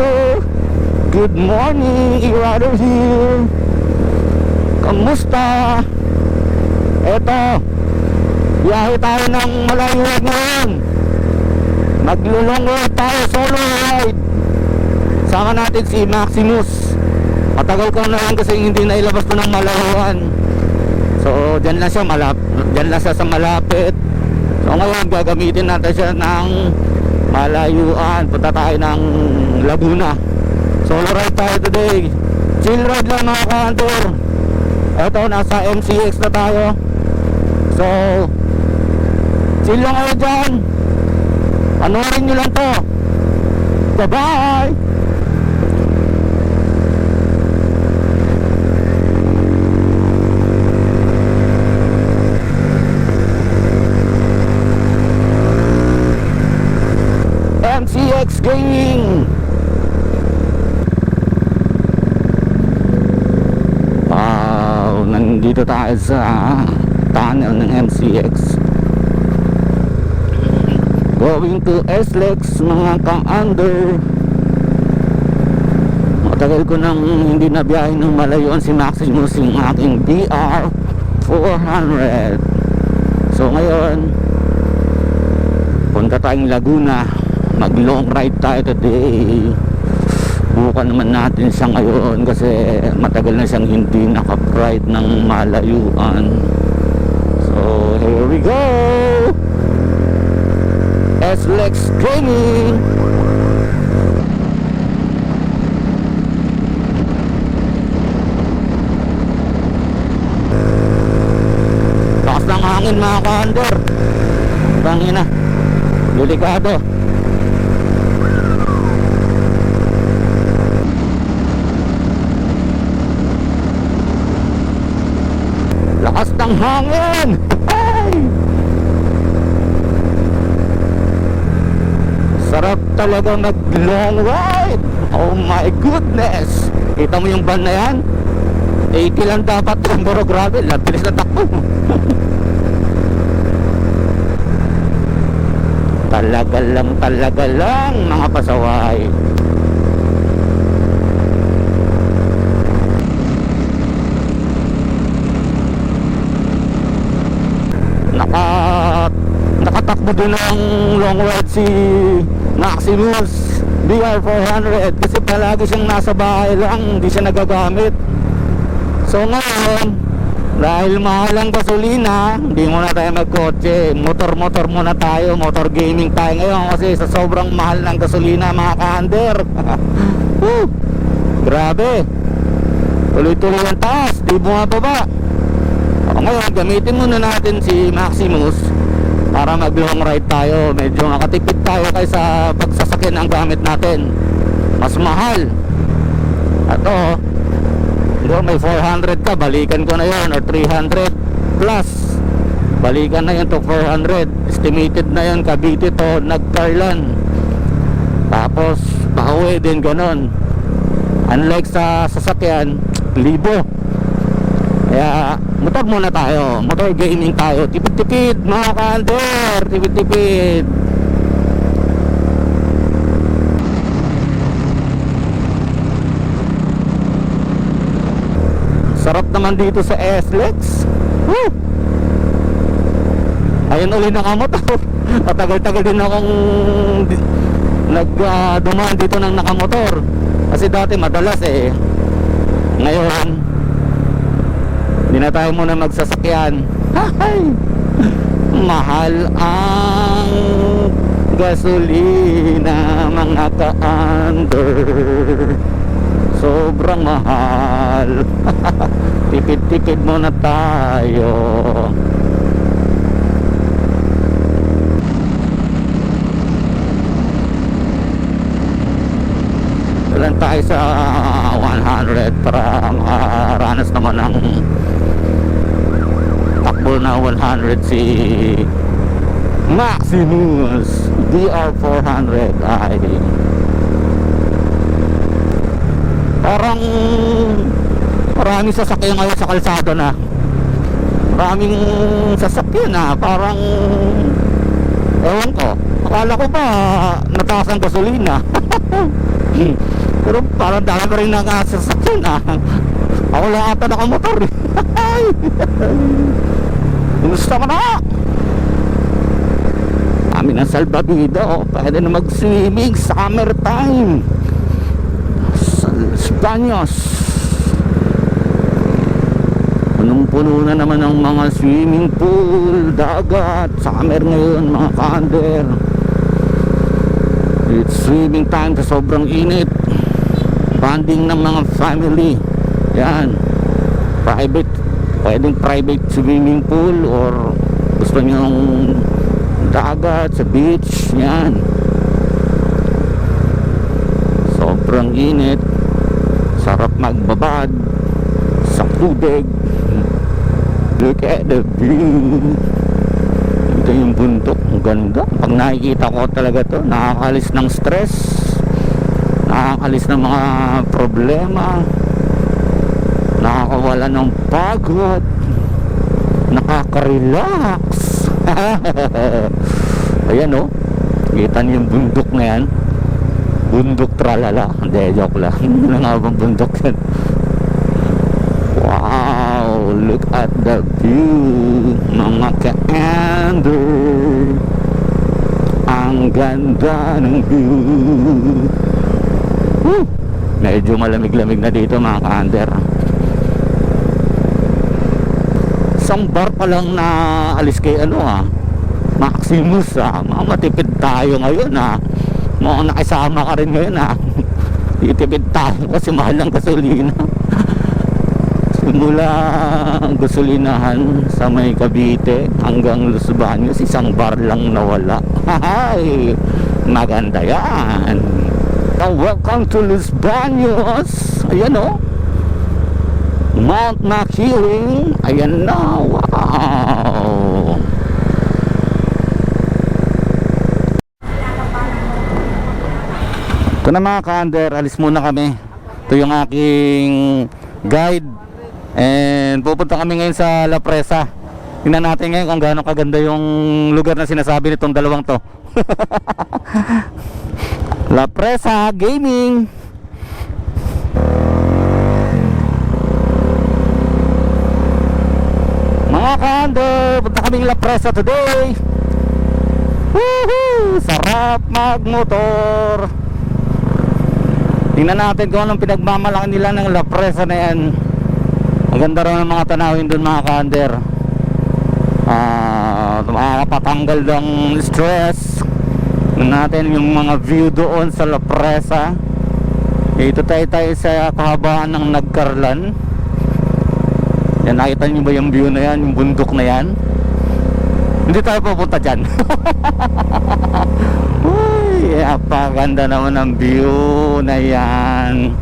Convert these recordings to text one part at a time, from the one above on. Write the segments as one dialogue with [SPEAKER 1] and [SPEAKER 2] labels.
[SPEAKER 1] ka-ano? Good morning, Irado here. Kamusta? Eto, biyahe tayo ng malayo ngayon. Maglulong tayo solo ride. Sama natin si Maximus. Matagal ko na lang kasi hindi na ilabas ko ng malaruan. So, dyan lang siya malap dyan lang siya sa malapit. So, ngayon gagamitin natin siya ng malayuan. Punta tayo ng Laguna. Solo ride tayo today. Chill ride lang mga ka-hunter. Eto, nasa MCX na tayo. So, chill lang kayo dyan. Panoorin nyo lang to. Bye-bye! MCX Gaming Nandito tayo sa tunnel ng MCX Going to SLEX mga ka-under. Matagal ko nang hindi nabiyahe ng malayon si Maximus yung aking DR 400 So ngayon Punta tayong Laguna. Mag long ride tayo today Bukan naman natin siya ngayon Kasi matagal na siyang hindi nakapride ng malayuan. So here we go! S-Lex Gaming! Lakas ng hangin mga ka-under. Tangina. Delikado Lakas ng hangin! Ay! Sarap talaga nag long ride! Oh my goodness! Kita mo yung van na yan? 80 lang dapat yung pero grabe Labilis na takbo. Talaga lang talaga lang mga pasaway Nakatakbo din ng long ride si Maximus DR400 Kasi palagi siyang nasa bahay lang Hindi siya nagagamit So ngayon dahil mahal ang gasolina, hindi muna tayo magkotse. Motor-motor muna tayo, motor gaming tayo ngayon kasi sa sobrang mahal ng gasolina mga ka-under. Woo! Grabe. Tuloy-tuloy ang taas, di bumababa. O ngayon, gamitin muna natin si Maximus para mag long ride tayo. Medyo makatipid tayo kaysa pagsasakyan ang gamit natin. Mas mahal. At oh, kung may 400 ka, balikan ko na yon or 300 plus. Balikan na yun to 400. Estimated na yun, Cavite to Nagcarlan. Tapos, pauwi din ganon. Unlike sa sasakyan, libo. Kaya, motor muna tayo. Motor gaming tayo. Tipid-tipid, mga ka-under. Tipid-tipid. Sarap naman dito sa SLEX. Woo! Ayun uli nakamotor. Matagal-tagal din akong nag dumaan dito ng nakamotor. Kasi dati madalas eh. Ngayon, hindi na tayo muna magsasakyan. Hay! Mahal ang gasolina mga ka-under. Sobrang mahal. Tipid-tipid muna tayo. Dalan tayo sa 100 para makaranas naman ng takbo na 100 si Maximus DR400i Parang maraming sasakyan ngayon sa kalsada na. Maraming sasakyan na. Parang ewan ko. Akala ko ba nataas ang gasolina. Pero parang dami pa rin nakasasakyan na. Ako lang ata nakamotor. eh. Gusto mo na? Kami ng salbabida oh. Pwede na mag-swimming summer time. Sa Los Baños Punong-puno na naman ang mga swimming pool Dagat Summer ngayon mga kander. It's swimming time sa sobrang init. Bonding ng mga family. Yan. Private Pwedeng private swimming pool Or gusto nyong dagat, sa beach, yan. Sobrang init. Sarap magbabad sa tubig. Look at the view. Ito yung bundok. Ang ganda. Pag nakikita ko talaga to, nakakalis ng stress. Nakakalis ng mga problema. Nakakawala ng pagod. Nakaka-relax. Ayan oh. Kita niyo yung bundok na yan. Bundok tralala. Hindi, joke lang. Ano nga bang bundok yan? Wow! Look at the view. Mga ka-ender. Ang ganda ng view. Woo! Medyo malamig-lamig na dito mga ka-under. Isang bar pa lang na alis kay ano ah Maximus ah mga matipid tayo ngayon ah mga nakisama ka rin ngayon ah titipid tayo kasi mahal ng gasolina. Simula ang gasolinahan sa may Cavite hanggang Los Baños isang bar lang nawala. Hay, maganda yan. So, welcome to Los Baños. Ayan oh Mount Makiling ayan na wow. Ito na mga ka-under alis muna kami. Ito yung aking guide. And pupunta kami ngayon sa La Presa. Tingnan natin ngayon kung gaano kaganda yung lugar na sinasabi nitong dalawang to. La Presa Gaming Mga ka-under, punta kaming La Presa today. Woohoo! Sarap magmotor. Tingnan natin kung anong pinagmamalaki nila ng La Presa na yan. Ang ganda raw ng mga tanawin doon mga ka-under. Ah, makakapatanggal ng stress. Tingnan natin yung mga view doon sa La Presa. Ito tayo tayo sa kahabaan ng Nagkarlan. Yan, nakita niyo ba yung view na yan? Yung bundok na yan? Hindi tayo pupunta dyan. Uy, apaganda naman ang view na yan.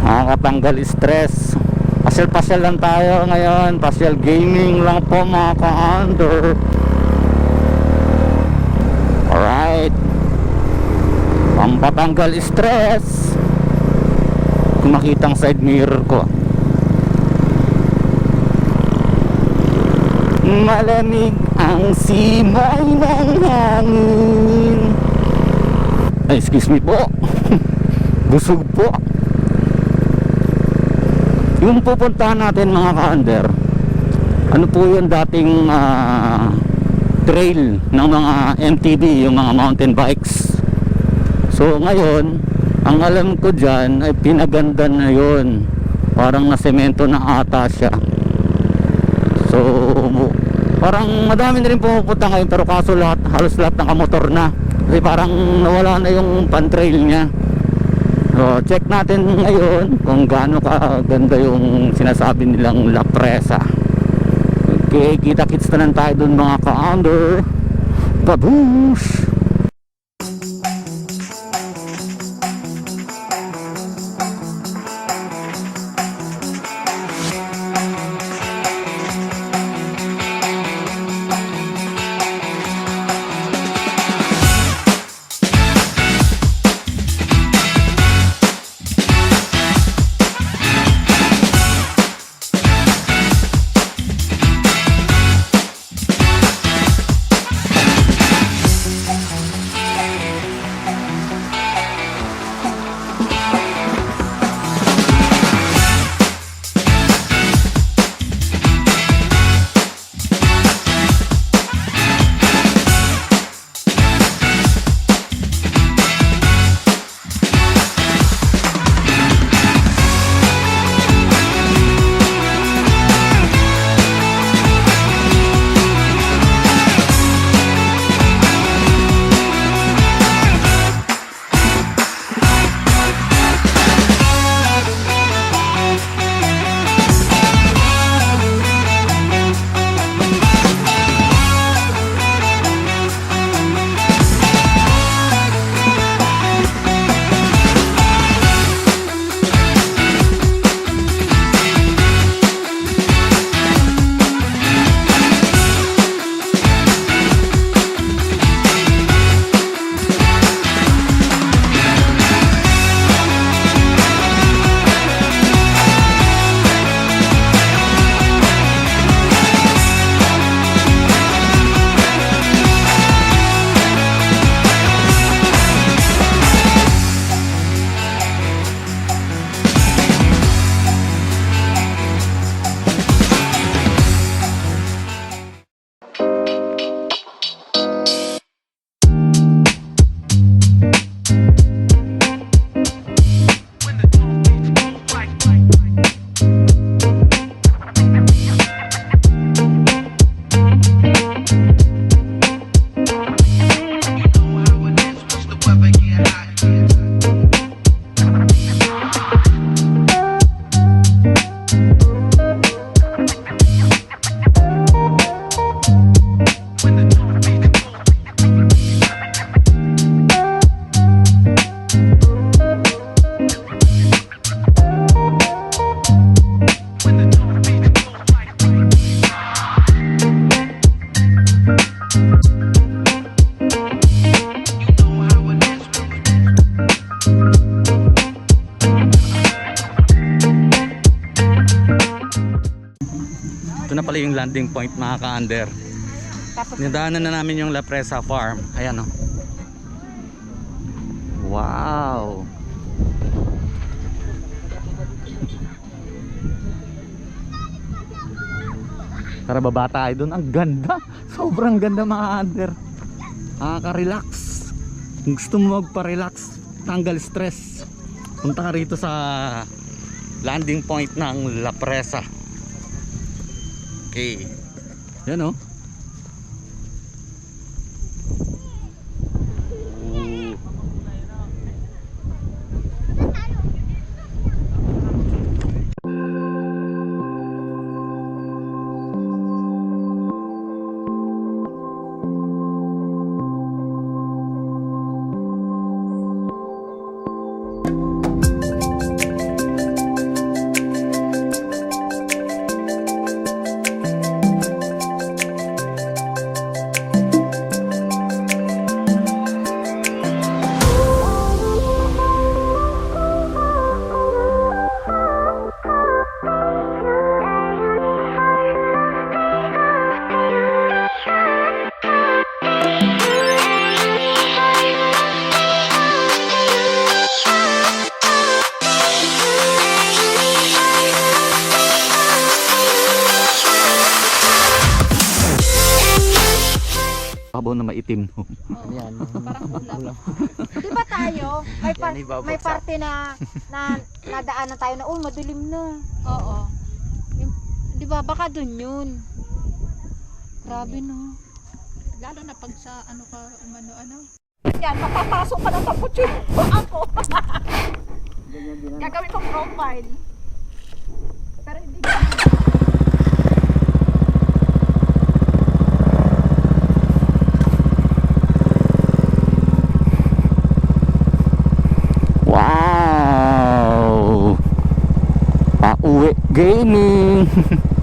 [SPEAKER 1] Nakakatanggal stress. Pasyal-pasyal lang tayo ngayon. Pasyal gaming lang po mga ka-under. Alright. Pampatanggal stress. Kung makita ang side mirror ko. Malamig ang simay ng hangin. Ay, excuse me po. Busog po. Yung pupuntahan natin mga ka-under Ano po yung dating ah, trail ng mga MTB Yung mga mountain bikes? So ngayon Ang alam ko dyan ay pinaganda na yon Parang nasemento na ata siya So, parang madami na rin pumupunta ngayon pero kaso lahat, halos lahat ng kamotor na. Kasi parang nawala na yung pan-trail niya. So, check natin ngayon kung gaano kaganda yung sinasabi nilang La Presa. Okay, kita-kits na lang tayo dun mga ka-under. Babush! Landing point mga ka-under. Nidaanan na namin yung La Presa Farm. Ayan oh. Wow. Tara baba tayo doon. Ang ganda. Sobrang ganda mga under. Nakaka-relax. Kung gusto mo magpa-relax, tanggal stress. Punta ka rito sa landing point ng La Presa. Okay. Yan oh. Babaw na maitim.
[SPEAKER 2] Yan.
[SPEAKER 3] parang pula. Di ba tayo? May, par-
[SPEAKER 2] Yan, ibabagsak.
[SPEAKER 3] may parte na, na nadaanan tayo na, oh, madilim na. Oo. Yung- Di ba, baka dun yun. Grabe no.
[SPEAKER 4] Lalo na pag sa ano ka, umano, ano.
[SPEAKER 3] Yan, mapapasok ka na sa putyo. Ako. Gagawin kong profile. Pero hindi
[SPEAKER 1] Wow! Pauwi gaming!